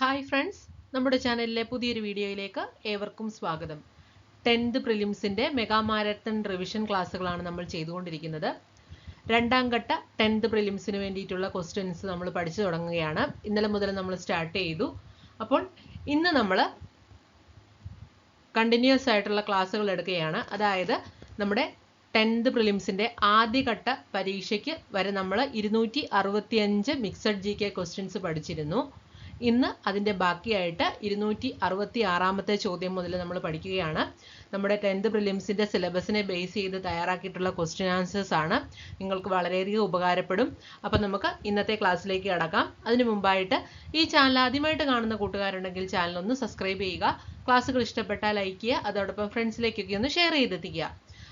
Hi friends നമ്മുടെ ചാനലിലെ പുതിയൊരു വീഡിയോയിലേക്ക് ഏവർക്കും സ്വാഗതം. ടെൻത്ത് പ്രിലിംസിന്റെ മെഗാ മാരത്തൺ റിവിഷൻ ക്ലാസ്സുകളാണ് നമ്മൾ ചെയ്തുകൊണ്ടിരിക്കുന്നത്. രണ്ടാം ഘട്ട ടെൻത്ത് പ്രിലിംസിന് വേണ്ടിയിട്ടുള്ള ക്വസ്റ്റ്യൻസ് നമ്മൾ പഠിച്ചു തുടങ്ങുകയാണ്. ഇന്നലെ മുതൽ നമ്മൾ സ്റ്റാർട്ട് ചെയ്തു. അപ്പോൾ ഇന്ന് നമ്മൾ കണ്ടിന്യൂസ് ആയിട്ടുള്ള ക്ലാസ്സുകൾ എടുക്കുകയാണ്. അതായത് നമ്മുടെ ടെൻത്ത് പ്രിലിംസിന്റെ ആദ്യഘട്ട പരീക്ഷയ്ക്ക് വരെ നമ്മൾ ഇരുന്നൂറ്റി അറുപത്തിയഞ്ച് മിക്സഡ് ജി കെ ക്വസ്റ്റ്യൻസ് പഠിച്ചിരുന്നു. ഇന്ന് അതിന്റെ ബാക്കിയായിട്ട് ഇരുന്നൂറ്റി അറുപത്തി ആറാമത്തെ ചോദ്യം മുതൽ നമ്മൾ പഠിക്കുകയാണ്. നമ്മുടെ ടെൻത്ത് പ്രിലിംസിന്റെ സിലബസിനെ ബേസ് ചെയ്ത് തയ്യാറാക്കിയിട്ടുള്ള ക്വസ്റ്റ്യൻ ആൻസേഴ്സ് ആണ്. നിങ്ങൾക്ക് വളരെയധികം ഉപകാരപ്പെടും. അപ്പം നമുക്ക് ഇന്നത്തെ ക്ലാസ്സിലേക്ക് കടക്കാം. അതിനു മുമ്പായിട്ട് ഈ ചാനൽ ആദ്യമായിട്ട് കാണുന്ന കൂട്ടുകാരുണ്ടെങ്കിൽ ചാനൽ ഒന്ന് സബ്സ്ക്രൈബ് ചെയ്യുക. ക്ലാസ്സുകൾ ഇഷ്ടപ്പെട്ടാൽ ലൈക്ക് ചെയ്യുക. അതോടൊപ്പം ഫ്രണ്ട്സിലേക്കൊക്കെ ഒന്ന് ഷെയർ ചെയ്തെത്തിക്കുക.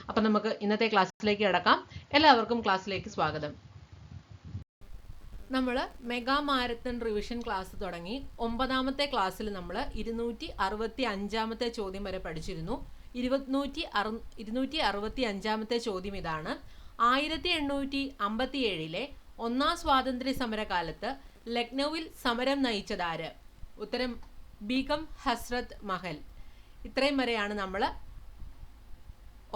അപ്പം നമുക്ക് ഇന്നത്തെ ക്ലാസ്സിലേക്ക് കടക്കാം. എല്ലാവർക്കും ക്ലാസ്സിലേക്ക് സ്വാഗതം. നമ്മൾ മെഗാ മാരത്തൺ റിവിഷൻ ക്ലാസ് തുടങ്ങി. ഒമ്പതാമത്തെ ക്ലാസ്സിൽ നമ്മൾ ഇരുന്നൂറ്റി അറുപത്തി അഞ്ചാമത്തെ ചോദ്യം വരെ പഠിച്ചിരുന്നു. ഇരുപത്തിനൂറ്റി അറു ഇരുന്നൂറ്റി അറുപത്തി അഞ്ചാമത്തെ ചോദ്യം ഇതാണ്. ആയിരത്തി എണ്ണൂറ്റി അമ്പത്തി ഏഴിലെ ഒന്നാം സ്വാതന്ത്ര്യ സമരകാലത്ത് ലക്നൌവിൽ സമരം നയിച്ചതാര് ഉത്തരം ബീഗം ഹസ്രത് മഹൽ. ഇത്രയും വരെയാണ് നമ്മൾ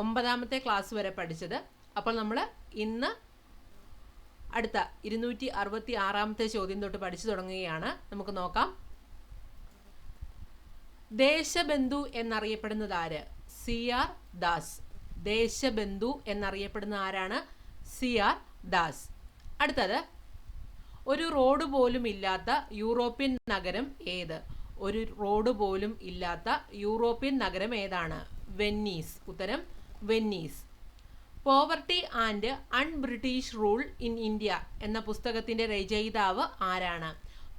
ഒമ്പതാമത്തെ ക്ലാസ് വരെ പഠിച്ചത്. അപ്പോൾ നമ്മൾ ഇന്ന് അടുത്ത ഇരുന്നൂറ്റി അറുപത്തി ആറാമത്തെ ചോദ്യം തൊട്ട് പഠിച്ചു തുടങ്ങുകയാണ്. നമുക്ക് നോക്കാം. ദേശബന്ധു എന്നറിയപ്പെടുന്നത് ആര്? C R Das. ദേശബന്ധു എന്നറിയപ്പെടുന്ന ആരാണ്? C R Das. അടുത്തത് ഒരു റോഡ് പോലും ഇല്ലാത്ത യൂറോപ്യൻ നഗരം ഏത്? ഒരു റോഡ് പോലും ഇല്ലാത്ത യൂറോപ്യൻ നഗരം ഏതാണ്? വെന്നീസ്. ഉത്തരം Venice. Poverty and un British rule in India എന്ന പുസ്തകത്തിന്റെ രചയിതാവ് ആരാണ്?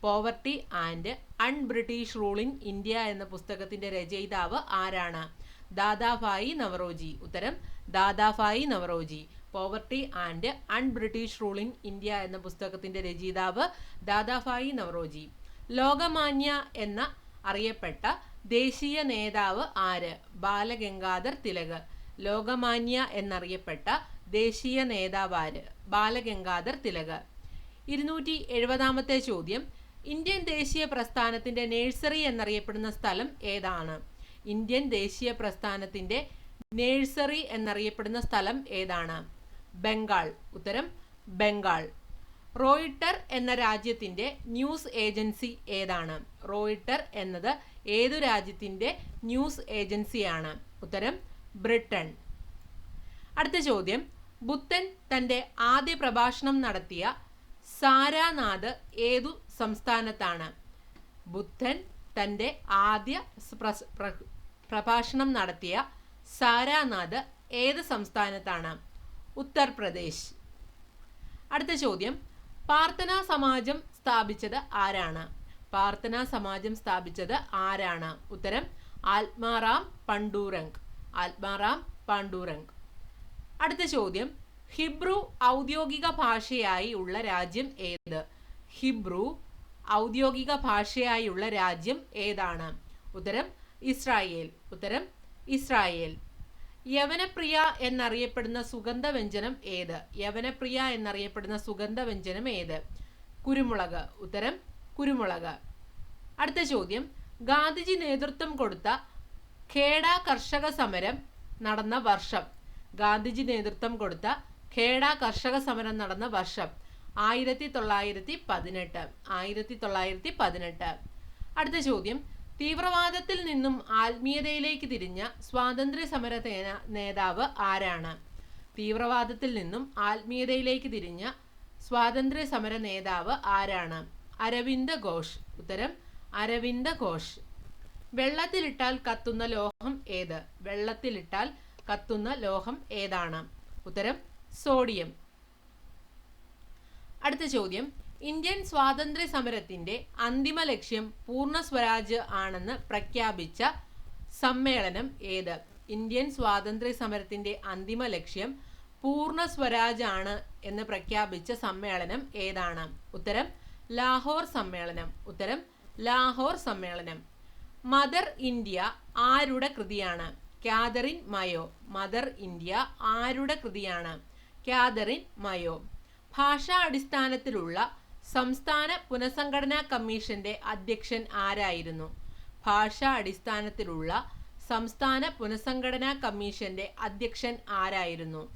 Poverty and un British rule in India എന്ന പുസ്തകത്തിന്റെ രചയിതാവ് ആരാണ്? ദാദാഭായി നവറോജി. ഉത്തരം Dadabhai Naoroji. Poverty and un British rule in India എന്ന പുസ്തകത്തിന്റെ രചയിതാവ് ദാദാഭായി നവറോജി. ലോകമാന്യ എന്ന അറിയപ്പെട്ട ദേശീയ നേതാവ് ആര്? ബാലഗംഗാധർ തിലക്. ലോകമാന്യ എന്നറിയപ്പെട്ട ദേശീയ നേതാവാര് ബാലഗംഗാധർ തിലക് ഇരുന്നൂറ്റി എഴുപതാമത്തെ ചോദ്യം ഇന്ത്യൻ ദേശീയ പ്രസ്ഥാനത്തിന്റെ നേഴ്സറി എന്നറിയപ്പെടുന്ന സ്ഥലം ഏതാണ്? ഇന്ത്യൻ ദേശീയ പ്രസ്ഥാനത്തിന്റെ നേഴ്സറി എന്നറിയപ്പെടുന്ന സ്ഥലം ഏതാണ്? ബംഗാൾ. ഉത്തരം ബംഗാൾ. റോയിട്ടർ എന്ന രാജ്യത്തിന്റെ ന്യൂസ് ഏജൻസി ഏതാണ്? റോയിട്ടർ എന്നത് ഏതു രാജ്യത്തിന്റെ ന്യൂസ് ഏജൻസിയാണ്? ഉത്തരം ബ്രിട്ടൻ. അടുത്ത ചോദ്യം. ബുദ്ധൻ തന്റെ ആദ്യ പ്രഭാഷണം നടത്തിയ സാരാനാഥ് ഏതു സംസ്ഥാനത്താണ്? ബുദ്ധൻ തന്റെ ആദ്യ പ്രഭാഷണം നടത്തിയ സാരാനാഥ് ഏത് സംസ്ഥാനത്താണ്? ഉത്തർപ്രദേശ്. അടുത്ത ചോദ്യം. പാർത്ഥന സമാജം സ്ഥാപിച്ചത് ആരാണ്? പാർത്ഥന സമാജം സ്ഥാപിച്ചത് ആരാണ്? ഉത്തരം. ആത്മാറാം പണ്ടൂരംഗ്. ആത്മാറാം പാണ്ഡുരംഗ്. അടുത്ത ചോദ്യം. ഹിബ്രു ഔദ്യോഗിക ഭാഷയായി ഉള്ള രാജ്യം ഏത്? ഹിബ്രു ഔദ്യോഗിക ഭാഷയായുള്ള രാജ്യം ഏതാണ്? ഉത്തരം ഇസ്രായേൽ. ഉത്തരം ഇസ്രായേൽ. യവനപ്രിയ എന്നറിയപ്പെടുന്ന സുഗന്ധവ്യഞ്ജനം ഏത്? യവനപ്രിയ എന്നറിയപ്പെടുന്ന സുഗന്ധവ്യഞ്ജനം ഏത്? കുരുമുളക്. ഉത്തരം കുരുമുളക്. അടുത്ത ചോദ്യം. ഗാന്ധിജി നേതൃത്വം കൊടുത്ത ഖേഡ കർഷക സമരം നടന്ന വർഷം. ഗാന്ധിജി നേതൃത്വം കൊടുത്ത ഖേഡ കർഷക സമരം നടന്ന വർഷം. ആയിരത്തി തൊള്ളായിരത്തി പതിനെട്ട് ആയിരത്തി തൊള്ളായിരത്തി പതിനെട്ട് അടുത്ത ചോദ്യം. തീവ്രവാദത്തിൽ നിന്നും ആത്മീയതയിലേക്ക് തിരിഞ്ഞ സ്വാതന്ത്ര്യ സമര നേതാവ് ആരാണ്? തീവ്രവാദത്തിൽ നിന്നും ആത്മീയതയിലേക്ക് തിരിഞ്ഞ സ്വാതന്ത്ര്യ സമര നേതാവ് ആരാണ്? അരവിന്ദ ഘോഷ്. ഉത്തരം അരവിന്ദ ഘോഷ്. വെള്ളത്തിലിട്ടാൽ കത്തുന്ന ലോഹം ഏത്? വെള്ളത്തിലിട്ടാൽ കത്തുന്ന ലോഹം ഏതാണ്? ഉത്തരം സോഡിയം. അടുത്ത ചോദ്യം. ഇന്ത്യൻ സ്വാതന്ത്ര്യ സമരത്തിന്റെ അന്തിമ ലക്ഷ്യം പൂർണ സ്വരാജ് ആണെന്ന് പ്രഖ്യാപിച്ച സമ്മേളനം ഏത്? ഇന്ത്യൻ സ്വാതന്ത്ര്യ സമരത്തിന്റെ അന്തിമ ലക്ഷ്യം പൂർണ സ്വരാജ് ആണ് എന്ന് പ്രഖ്യാപിച്ച സമ്മേളനം ഏതാണ്? ഉത്തരം ലാഹോർ സമ്മേളനം. ഉത്തരം ലാഹോർ സമ്മേളനം. മദർ ഇന്ത്യ ആരുടെ കൃതിയാണ്? കാതറിൻ മയോ മദർ ഇന്ത്യ ആരുടെ കൃതിയാണ്? കാതറിൻ മയോ ഭാഷാ അടിസ്ഥാനത്തിലുള്ള സംസ്ഥാന പുനഃസംഘടനാ കമ്മീഷന്റെ അധ്യക്ഷൻ ആരായിരുന്നു? ഭാഷാ അടിസ്ഥാനത്തിലുള്ള സംസ്ഥാന പുനഃസംഘടനാ കമ്മീഷന്റെ അധ്യക്ഷൻ ആരായിരുന്നു?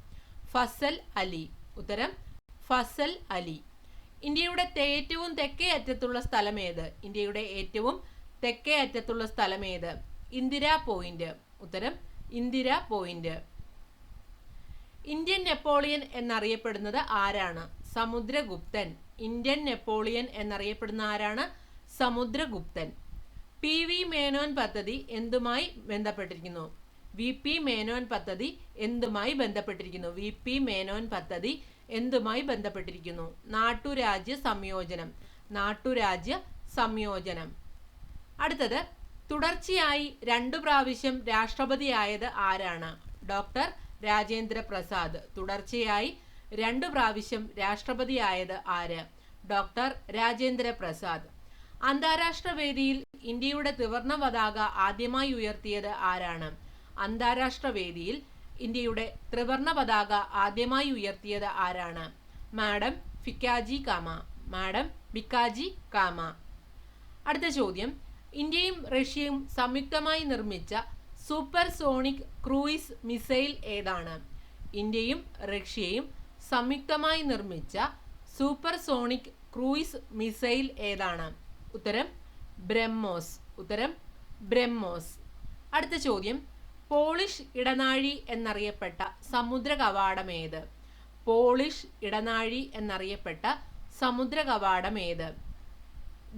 ഫസൽ അലി. ഉത്തരം ഫസൽ അലി. ഇന്ത്യയുടെ ഏറ്റവും തെക്കേ അറ്റത്തുള്ള സ്ഥലം ഏത്? ഇന്ത്യയുടെ ഏറ്റവും തെക്കേ അറ്റത്തുള്ള സ്ഥലം ഏത്? ഇന്ദിര പോയിന്റ് ഉത്തരം ഇന്ദിര പോയിന്റ് ഇന്ത്യൻ നെപ്പോളിയൻ എന്നറിയപ്പെടുന്നത് ആരാണ്? സമുദ്രഗുപ്തൻ. ഇന്ത്യൻ നെപ്പോളിയൻ എന്നറിയപ്പെടുന്ന ആരാണ്? സമുദ്രഗുപ്തൻ. പി വി മേനോൻ പദ്ധതി എന്തുമായി ബന്ധപ്പെട്ടിരിക്കുന്നു? വി പി മേനോൻ പദ്ധതി എന്തുമായി ബന്ധപ്പെട്ടിരിക്കുന്നു? വി പി മേനോൻ പദ്ധതി എന്തുമായി ബന്ധപ്പെട്ടിരിക്കുന്നു? നാട്ടുരാജ്യ സംയോജനം. നാട്ടുരാജ്യ സംയോജനം. അടുത്തത് തുടർച്ചയായി രണ്ടു പ്രാവശ്യം രാഷ്ട്രപതിയായത് ആരാണ്? ഡോക്ടർ രാജേന്ദ്ര പ്രസാദ്. തുടർച്ചയായി രണ്ടു പ്രാവശ്യം രാഷ്ട്രപതിയായത് ആര്? ഡോക്ടർ രാജേന്ദ്ര പ്രസാദ്. അന്താരാഷ്ട്ര വേദിയിൽ ഇന്ത്യയുടെ ത്രിവർണ പതാക ആദ്യമായി ഉയർത്തിയത് ആരാണ്? അന്താരാഷ്ട്ര വേദിയിൽ ഇന്ത്യയുടെ ത്രിവർണ പതാക ആദ്യമായി ഉയർത്തിയത് ആരാണ്? മാഡം ഫിക്കാജി കാമ. മാഡം ബിക്കാജി കാമ. അടുത്ത ചോദ്യം. ഇന്ത്യയും റഷ്യയും സംയുക്തമായി നിർമ്മിച്ച സൂപ്പർ സോണിക് ക്രൂയിസ് മിസൈൽ ഏതാണ്? ഇന്ത്യയും റഷ്യയും സംയുക്തമായി നിർമ്മിച്ച സൂപ്പർ സോണിക് ക്രൂയിസ് മിസൈൽ ഏതാണ്? ഉത്തരം ബ്രഹ്മോസ്. ഉത്തരം ബ്രഹ്മോസ്. അടുത്ത ചോദ്യം പോളിഷ് ഇടനാഴി എന്നറിയപ്പെട്ട സമുദ്ര കവാടം ഏത്? പോളിഷ് ഇടനാഴി എന്നറിയപ്പെട്ട സമുദ്ര കവാടം ഏത്?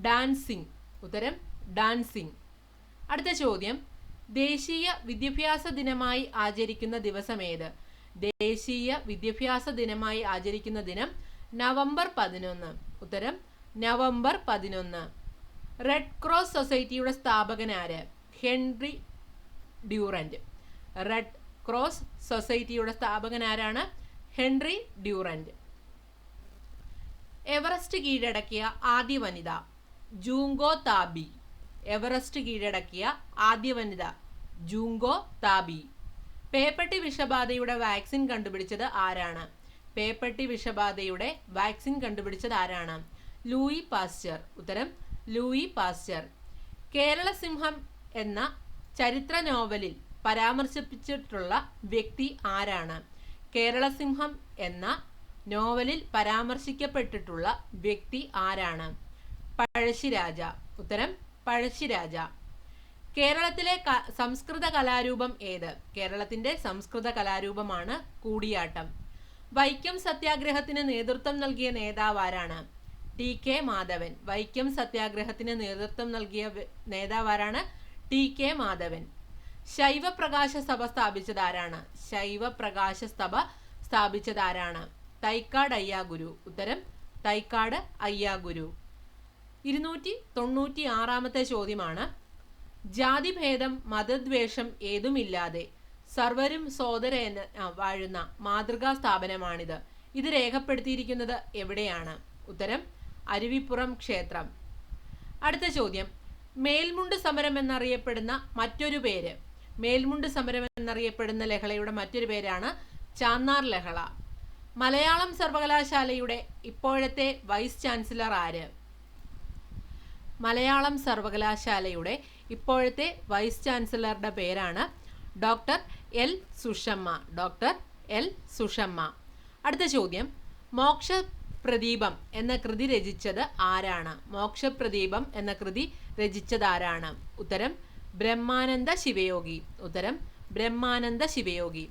ഡാൻസിങ്. ഉത്തരം ഡാൻസിങ്. അടുത്ത ചോദ്യം. ദേശീയ വിദ്യാഭ്യാസ ദിനമായി ആചരിക്കുന്ന ദിവസം ഏത്? ദേശീയ വിദ്യാഭ്യാസ ദിനമായി ആചരിക്കുന്ന ദിനം നവംബർ പതിനൊന്ന്. ഉത്തരം നവംബർ പതിനൊന്ന്. റെഡ് ക്രോസ് സൊസൈറ്റിയുടെ സ്ഥാപകൻ ആര്? ഹെൻറി ഡ്യൂറന്റ് റെഡ് ക്രോസ് സൊസൈറ്റിയുടെ സ്ഥാപകൻ ആരാണ്? ഹെൻറി ഡ്യൂറന്റ് എവറസ്റ്റ് കീഴടക്കിയ ആദ്യ വനിത ജൂങ്കോ താബി. എവറസ്റ്റ് കീഴടക്കിയ ആദ്യ വനിത ജൂങ്കോ താബി. പേപ്പട്ടി വിഷബാധയുടെ വാക്സിൻ കണ്ടുപിടിച്ചത് ആരാണ്? പേപ്പട്ടി വിഷബാധയുടെ വാക്സിൻ കണ്ടുപിടിച്ചത് ആരാണ്? ലൂയി പാസ്ചർ ഉത്തരം ലൂയി പാസ്ചർ കേരള സിംഹം എന്ന ചരിത്ര നോവലിൽ പരാമർശിപ്പിച്ചിട്ടുള്ള വ്യക്തി ആരാണ്? കേരള സിംഹം എന്ന നോവലിൽ പരാമർശിക്കപ്പെട്ടിട്ടുള്ള വ്യക്തി ആരാണ്? പഴശ്ശിരാജ. ഉത്തരം പഴശ്ശിരാജ. കേരളത്തിലെ സംസ്കൃത കലാരൂപം ഏത്? കേരളത്തിന്റെ സംസ്കൃത കലാരൂപമാണ് കൂടിയാട്ടം. വൈക്കം സത്യാഗ്രഹത്തിന് നേതൃത്വം നൽകിയ നേതാവ് ആരാണ്? T K Madhavan. വൈക്കം സത്യാഗ്രഹത്തിന് നേതൃത്വം നൽകിയ വ- നേതാവ് ആരാണ്? T K Madhavan. ശൈവപ്രകാശ സഭ സ്ഥാപിച്ചത് ആരാണ്? ശൈവപ്രകാശ സഭ സ്ഥാപിച്ചത് ആരാണ്? തൈക്കാട് അയ്യാഗുരു. ഉത്തരം തൈക്കാട് അയ്യാഗുരു. ഇരുന്നൂറ്റി തൊണ്ണൂറ്റി ആറാമത്തെ ചോദ്യമാണ്. ജാതിഭേദം മതദ്വേഷം ഏതുമില്ലാതെ സർവരും സോദരന് വാഴുന്ന മാതൃകാ സ്ഥാപനമാണിത്. ഇത് രേഖപ്പെടുത്തിയിരിക്കുന്നത് എവിടെയാണ്? ഉത്തരം അരുവിപ്പുറം ക്ഷേത്രം. അടുത്ത ചോദ്യം. മേൽമുണ്ട് സമരം എന്നറിയപ്പെടുന്ന മറ്റൊരു പേര്. മേൽമുണ്ട് സമരം എന്നറിയപ്പെടുന്ന ലഹളയുടെ മറ്റൊരു പേരാണ് ചാന്നാർ ലഹള. മലയാളം സർവകലാശാലയുടെ ഇപ്പോഴത്തെ വൈസ് ചാൻസലർ ആര്? മലയാളം സർവകലാശാലയുടെ ഇപ്പോഴത്തെ വൈസ് ചാൻസലറുടെ പേരാണ് doctor L Sushama. Doctor L Sushama. അടുത്ത ചോദ്യം. മോക്ഷ പ്രദീപം എന്ന കൃതി രചിച്ചത് ആരാണ്? മോക്ഷപ്രദീപം എന്ന കൃതി രചിച്ചത് ആരാണ്? ഉത്തരം ബ്രഹ്മാനന്ദ ശിവയോഗി. ഉത്തരം ബ്രഹ്മാനന്ദ ശിവയോഗി.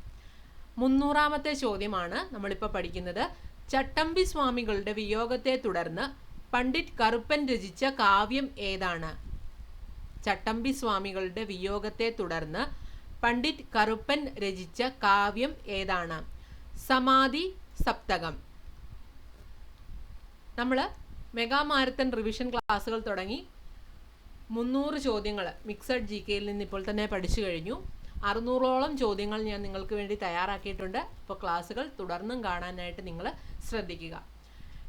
മുന്നൂറാമത്തെ ചോദ്യമാണ് നമ്മളിപ്പോൾ പഠിക്കുന്നത്. ചട്ടമ്പി സ്വാമികളുടെ വിയോഗത്തെ തുടർന്ന് പണ്ഡിറ്റ് കറുപ്പൻ രചിച്ച കാവ്യം ഏതാണ്? ചട്ടമ്പി സ്വാമികളുടെ വിയോഗത്തെ തുടർന്ന് പണ്ഡിറ്റ് കറുപ്പൻ രചിച്ച കാവ്യം ഏതാണ്? സമാധി സപ്തകം. നമ്മൾ മെഗാ മാരത്തൺ റിവിഷൻ ക്ലാസ്സുകൾ തുടങ്ങി മുന്നൂറ് ചോദ്യങ്ങൾ മിക്സഡ് ജി കെയിൽ നിന്ന് ഇപ്പോൾ തന്നെ പഠിച്ചു കഴിഞ്ഞു. അറുന്നൂറോളം ചോദ്യങ്ങൾ ഞാൻ നിങ്ങൾക്ക് വേണ്ടി തയ്യാറാക്കിയിട്ടുണ്ട്. അപ്പോൾ ക്ലാസ്സുകൾ തുടർന്നും കാണാനായിട്ട് നിങ്ങൾ ശ്രദ്ധിക്കുക.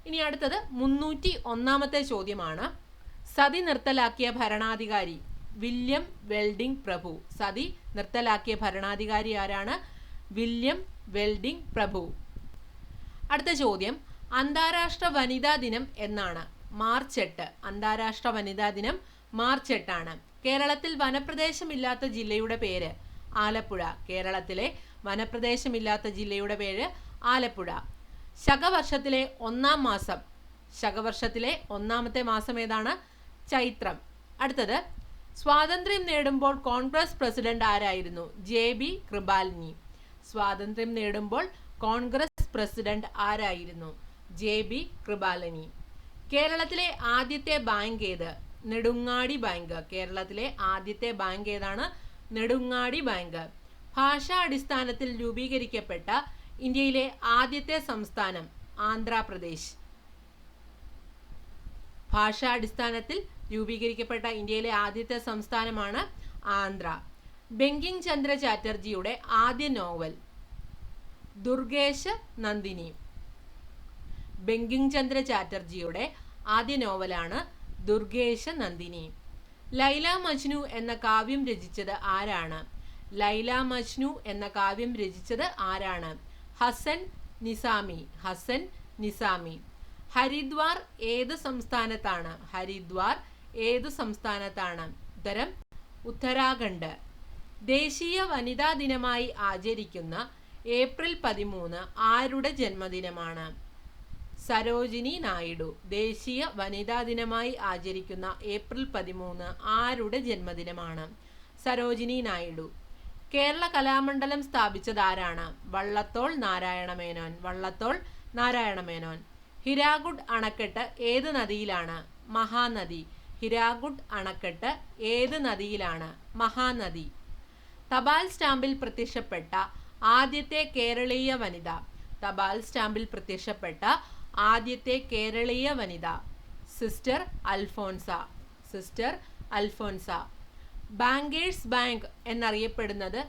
ഇനി അടുത്തത് മുന്നൂറ്റി ഒന്നാമത്തെ ചോദ്യമാണ്. സതി നിർത്തലാക്കിയ ഭരണാധികാരി വില്യം വെൽഡിംഗ് പ്രഭു. സതി നിർത്തലാക്കിയ ഭരണാധികാരി ആരാണ്? വില്യം വെൽഡിംഗ് പ്രഭു. അടുത്ത ചോദ്യം. അന്താരാഷ്ട്ര വനിതാ ദിനം എന്നാണ്. മാർച്ച് എട്ട്. അന്താരാഷ്ട്ര വനിതാ ദിനം മാർച്ച് എട്ടാണ്. കേരളത്തിൽ വനപ്രദേശമില്ലാത്ത ജില്ലയുടെ പേര് ആലപ്പുഴ. കേരളത്തിലെ വനപ്രദേശമില്ലാത്ത ജില്ലയുടെ പേര് ആലപ്പുഴ. ശകവർഷത്തിലെ ഒന്നാം മാസം. ശകവർഷത്തിലെ ഒന്നാമത്തെ മാസം ഏതാണ്? ചൈത്രം. അടുത്തത് സ്വാതന്ത്ര്യം നേടുമ്പോൾ കോൺഗ്രസ് പ്രസിഡന്റ് ആരായിരുന്നു? J B Kripalani. സ്വാതന്ത്ര്യം നേടുമ്പോൾ കോൺഗ്രസ് പ്രസിഡന്റ് ആരായിരുന്നു? J B Kripalani. കേരളത്തിലെ ആദ്യത്തെ ബാങ്ക് ഏത്? നെടുങ്ങാടി ബാങ്ക്. കേരളത്തിലെ ആദ്യത്തെ ബാങ്ക് ഏതാണ്? നെടുങ്ങാടി ബാങ്ക്. ഭാഷാടിസ്ഥാനത്തിൽ രൂപീകരിക്കപ്പെട്ട ഇന്ത്യയിലെ ആദ്യത്തെ സംസ്ഥാനം ആന്ധ്രാപ്രദേശ്. ഭാഷാടിസ്ഥാനത്തിൽ രൂപീകരിക്കപ്പെട്ട ഇന്ത്യയിലെ ആദ്യത്തെ സംസ്ഥാനമാണ് ആന്ധ്ര. ബെങ്കിങ് ചന്ദ്ര ചാറ്റർജിയുടെ ആദ്യ നോവൽ ദുർഗേശ നന്ദിനി. ബെങ്കിങ് ചന്ദ്ര ചാറ്റർജിയുടെ ആദ്യ നോവലാണ് ദുർഗേശ നന്ദിനി. ലൈല മജ്നു എന്ന കാവ്യം രചിച്ചത് ആരാണ്? ലൈല മജ്നു എന്ന കാവ്യം രചിച്ചത് ആരാണ്? ഹസൻ നിസാമി ഹസൻ നിസാമി. ഹരിദ്വാർ ഏത് സംസ്ഥാനത്താണ്? ഹരിദ്വാർ ഏത് സംസ്ഥാനത്താണ്? ഉത്തരം ഉത്തരാഖണ്ഡ്. ദേശീയ വനിതാ ദിനമായി ആചരിക്കുന്ന ഏപ്രിൽ പതിമൂന്ന് ആരുടെ ജന്മദിനമാണ്? സരോജിനി നായിഡു. ദേശീയ വനിതാ ദിനമായി ആചരിക്കുന്ന ഏപ്രിൽ പതിമൂന്ന് ആരുടെ ജന്മദിനമാണ്? സരോജിനി നായിഡു. കേരള കലാമണ്ഡലം സ്ഥാപിച്ചത് ആരാണ് വള്ളത്തോൾ നാരായണ മേനോൻ. വള്ളത്തോൾ നാരായണ മേനോൻ. ഹിരാഗുഡ് അണക്കെട്ട് ഏത് നദിയിലാണ്? മഹാനദി. ഹിരാഗുഡ് അണക്കെട്ട് ഏത് നദിയിലാണ്? മഹാനദി. തപാൽ സ്റ്റാമ്പിൽ പ്രത്യക്ഷപ്പെട്ട ആദ്യത്തെ കേരളീയ വനിത. തപാൽ സ്റ്റാമ്പിൽ പ്രത്യക്ഷപ്പെട്ട ആദ്യത്തെ കേരളീയ വനിത. Sister Alphonsa. Sister Alphonsa. Bankers bank എന്നറിയപ്പെടുന്നത്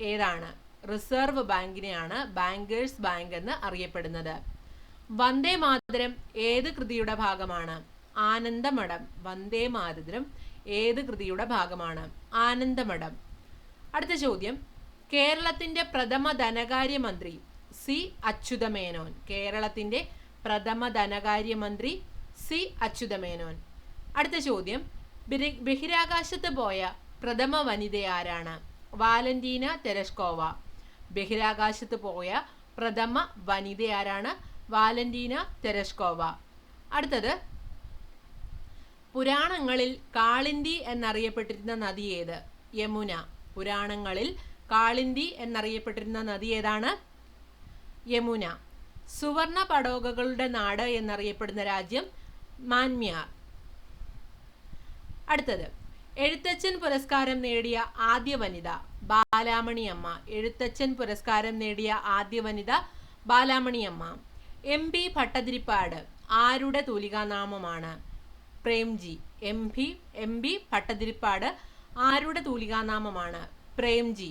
ഏതാണ്? റിസർവ് ബാങ്കിനെയാണ് ബാങ്കേഴ്സ് ബാങ്ക് എന്ന് അറിയപ്പെടുന്നത്. വന്ദേ മാതരം ഏത് കൃതിയുടെ ഭാഗമാണ്? ആനന്ദമഠം. വന്ദേ മാതരം ഏത് കൃതിയുടെ ഭാഗമാണ്? ആനന്ദമഠം. അടുത്ത ചോദ്യം. കേരളത്തിന്റെ പ്രഥമ ധനകാര്യമന്ത്രി സി അച്യുതമേനോൻ. കേരളത്തിന്റെ പ്രഥമ ധനകാര്യമന്ത്രി സി അച്യുതമേനോൻ. അടുത്ത ചോദ്യം. ബഹിരാകാശത്ത് പോയ പ്രഥമ വനിത ആരാണ് വാലന്റീന തെരഷ്കോവ. ബഹിരാകാശത്ത് പോയ പ്രഥമ വനിത ആരാണ് വാലന്റീന തെരഷ്കോവ. അടുത്തത് പുരാണങ്ങളിൽ കാളിന്തി എന്നറിയപ്പെട്ടിരുന്ന നദി ഏത്? യമുന. പുരാണങ്ങളിൽ കാളിന്തി എന്നറിയപ്പെട്ടിരുന്ന നദി ഏതാണ്? യമുന. സുവർണ പടോകകളുടെ നാട് എന്നറിയപ്പെടുന്ന രാജ്യം മാൻമ്യാർ. അടുത്തത്. എഴുത്തച്ഛൻ പുരസ്കാരം നേടിയ ആദ്യ വനിത ബാലാമണി അമ്മ എഴുത്തച്ഛൻ പുരസ്കാരം നേടിയ ആദ്യ വനിത ബാലാമണി അമ്മ എം പി ഭട്ടതിരിപ്പാട് ആരുടെ തൂലികാനാമമാണ്? Premji. M P M P Bhattathiripad ആരുടെ തൂലികാനാമമാണ്? പ്രേംജി.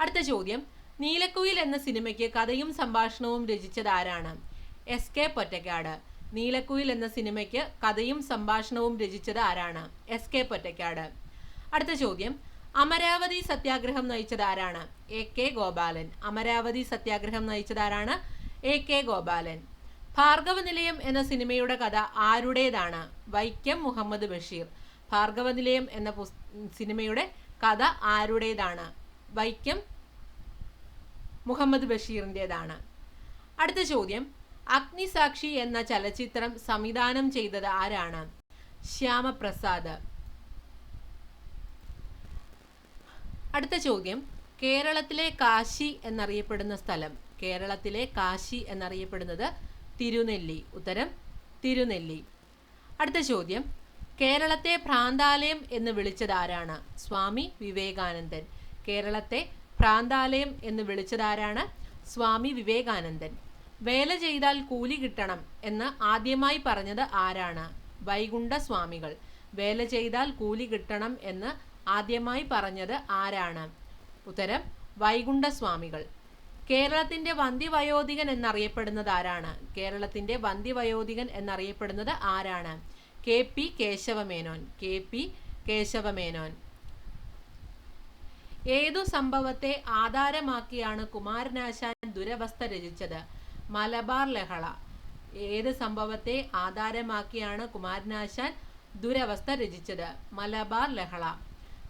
അടുത്ത ചോദ്യം. നീലക്കുയിൽ എന്ന സിനിമയ്ക്ക് കഥയും സംഭാഷണവും രചിച്ചത് ആരാണ്? S K Pottekkatt. നീലക്കുയിൽ എന്ന സിനിമയ്ക്ക് കഥയും സംഭാഷണവും രചിച്ചത് ആരാണ്? എസ് കെ പൊറ്റക്കാട് അടുത്ത ചോദ്യം. അമരാവതി സത്യാഗ്രഹം നയിച്ചത് ആരാണ്? A K Gopalan. അമരാവതി സത്യാഗ്രഹം നയിച്ചത് ആരാണ്? A K Gopalan. ഭാർഗവ നിലയം എന്ന സിനിമയുടെ കഥ ആരുടേതാണ്? വൈക്കം മുഹമ്മദ് ബഷീർ. ഭാർഗവ നിലയം എന്ന സിനിമയുടെ കഥ ആരുടേതാണ്? വൈക്കം മുഹമ്മദ് ബഷീറിന്റെതാണ് അടുത്ത ചോദ്യം. അഗ്നിസാക്ഷി എന്ന ചലച്ചിത്രം സംവിധാനം ചെയ്തത് ആരാണ്? ശ്യാമപ്രസാദ്. അടുത്ത ചോദ്യം. കേരളത്തിലെ കാശി എന്നറിയപ്പെടുന്ന സ്ഥലം. കേരളത്തിലെ കാശി എന്നറിയപ്പെടുന്നത് തിരുനെല്ലി. ഉത്തരം തിരുനെല്ലി. അടുത്ത ചോദ്യം. കേരളത്തെ ഭ്രാന്താലയം എന്ന് വിളിച്ചത് ആരാണ്? സ്വാമി വിവേകാനന്ദൻ. കേരളത്തെ ഭ്രാന്താലയം എന്ന് വിളിച്ചത് ആരാണ്? സ്വാമി വിവേകാനന്ദൻ. വേല ചെയ്താൽ കൂലി കിട്ടണം എന്ന് ആദ്യമായി പറഞ്ഞത് ആരാണ്? വൈകുണ്ഠ സ്വാമികൾ വേല ചെയ്താൽ കൂലി കിട്ടണം എന്ന് ആദ്യമായി പറഞ്ഞത് ആരാണ്? ഉത്തരം വൈകുണ്ഠ സ്വാമികൾ കേരളത്തിന്റെ വന്ധ്യവയോധികൻ എന്നറിയപ്പെടുന്നത് ആരാണ്? കേരളത്തിന്റെ വന്ധ്യവയോധികൻ എന്നറിയപ്പെടുന്നത് ആരാണ്? K P Kesava Menon. K P Kesava Menon. ഏതു സംഭവത്തെ ആധാരമാക്കിയാണ് കുമാരനാശാൻ ദുരവസ്ഥ രചിച്ചത്? മലബാർ ലഹള. ഏത് സംഭവത്തെ ആധാരമാക്കിയാണ് കുമാരനാശാൻ ദുരവസ്ഥ രചിച്ചത്? മലബാർ ലഹള.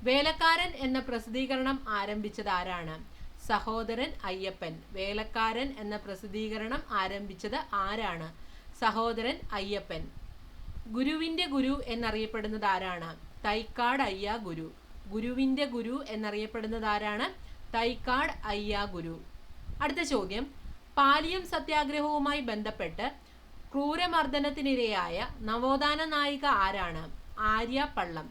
വേലക്കാരൻ എന്ന പ്രസിദ്ധീകരണം ആരംഭിച്ചത് ആരാണ്? സഹോദരൻ അയ്യപ്പൻ. വേലക്കാരൻ എന്ന പ്രസിദ്ധീകരണം ആരംഭിച്ചത് ആരാണ്? സഹോദരൻ അയ്യപ്പൻ. ഗുരുവിന്റെ ഗുരു എന്നറിയപ്പെടുന്നത് ആരാണ്? തൈക്കാട് അയ്യ ഗുരു. ഗുരുവിന്റെ ഗുരു എന്നറിയപ്പെടുന്നത് ആരാണ്? തൈക്കാട് അയ്യ ഗുരു. അടുത്ത ചോദ്യം. പാലിയം സത്യാഗ്രഹവുമായി ബന്ധപ്പെട്ട് ക്രൂരമർദ്ദനത്തിനിരയായ നവോത്ഥാന നായിക ആരാണ്? ആര്യ പള്ളം.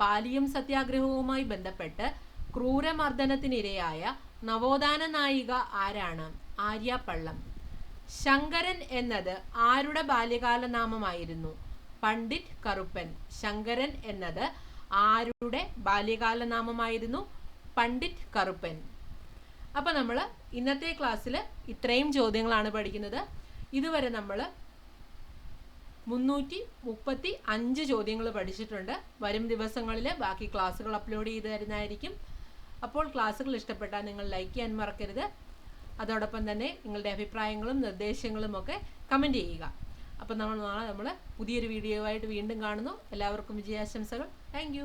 പാലിയം സത്യാഗ്രഹവുമായി ബന്ധപ്പെട്ട് ക്രൂരമർദ്ദനത്തിനിരയായ നവോത്ഥാന നായിക ആരാണ്? ആര്യ പള്ളം. ശങ്കരൻ എന്നത് ആരുടെ ബാല്യകാല നാമമായിരുന്നു പണ്ഡിറ്റ് കറുപ്പൻ. ശങ്കരൻ എന്നത് ആരുടെ ബാല്യകാല നാമമായിരുന്നു പണ്ഡിറ്റ് കറുപ്പൻ. അപ്പോൾ നമ്മൾ ഇന്നത്തെ ക്ലാസ്സിൽ ഇത്രയും ചോദ്യങ്ങളാണ് പഠിക്കുന്നത്. ഇതുവരെ നമ്മൾ മുന്നൂറ്റി മുപ്പത്തി അഞ്ച് ചോദ്യങ്ങൾ പഠിച്ചിട്ടുണ്ട്. വരും ദിവസങ്ങളിൽ ബാക്കി ക്ലാസ്സുകൾ അപ്ലോഡ് ചെയ്ത് തരുന്നതായിരിക്കും. അപ്പോൾ ക്ലാസ്സുകൾ ഇഷ്ടപ്പെട്ടാൽ നിങ്ങൾ ലൈക്ക് ചെയ്യാൻ മറക്കരുത്. അതോടൊപ്പം തന്നെ നിങ്ങളുടെ അഭിപ്രായങ്ങളും നിർദ്ദേശങ്ങളും ഒക്കെ കമന്റ് ചെയ്യുക. അപ്പോൾ നമ്മൾ നാളെ നമ്മൾ പുതിയൊരു വീഡിയോ ആയിട്ട് വീണ്ടും കാണുന്നു. എല്ലാവർക്കും വിജയാശംസകൾ. താങ്ക്